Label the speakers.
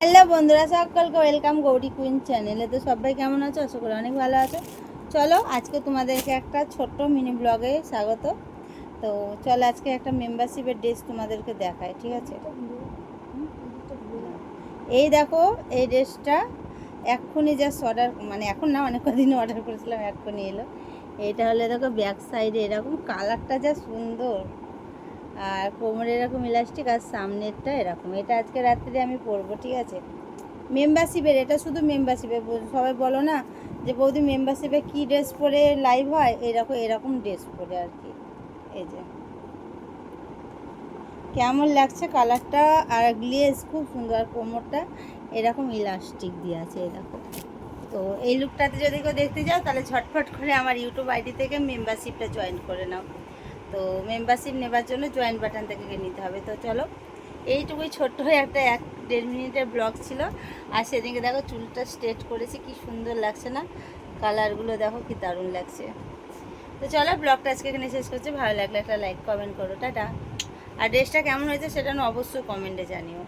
Speaker 1: Hello বন্ধুরা, সকলকে welcome Gauri queen চ্যানেলে তো সবাই কেমন আছো? আশা করি অনেক ভালো আছো। চলো, আজকে তোমাদেরকে একটা ছোট্ট মিনি ব্লগে স্বাগত। তো চলো, আজকে একটা মেম্বারশিপের ড্রেস তোমাদেরকে দেখায় ঠিক আছে? এই দেখো, এই ড্রেসটা এক্ষুনি জাস্ট অর্ডার মানে এখন না অনেক কদিন অর্ডার করেছিলাম, এক্ষুনি এলো। এটা হলে দেখো ব্যাক সাইডে এরকম কালারটা যা সুন্দর। আর কোমরে এরকম ইলাস্টিক আর সামনেরটা এরকম। এটা আজকে রাত্রে আমি পরবো, ঠিক আছে? মেম্বারশিপের এটা শুধু মেম্বারশিপে সবাই বলো না যে বৌদি মেম্বারশিপে কী ড্রেস পরে লাইভ হয়? এরকম এরকম ড্রেস পরে আর কি। এই যে। কেমন লাগছে কালারটা আর গ্লেজ খুব সুন্দর কোমরটা এরকম ইলাস্টিক দিয়ে আছে এরকম তো এই লুকটাতে যদি কেউ দেখতে যাও, তাহলে ঝটফট করে আমার ইউটিউব আইডি থেকে মেম্বারশিপটা জয়েন করে নাও। তো মেম্বারশিপ নেবার জন্য জয়েন্ট বাটন থেকে নিতে হবে। তো চলো, এইটুকুই ছোট্ট হয়ে একটা এক দেড় মিনিটের ব্লগ ছিল। আর সেদিনকে দেখো চুলটা স্ট্রেট করেছি, কি সুন্দর লাগছে না? কালারগুলো দেখো কি দারুণ লাগছে। তো চলো ব্লগটা আজকে এখানে শেষ করছি। ভালো লাগলে একটা লাইক কমেন্ট করো। টাটা। আর ড্রেসটা কেমন হয়েছে সেটা অবশ্যই কমেন্টে জানিও।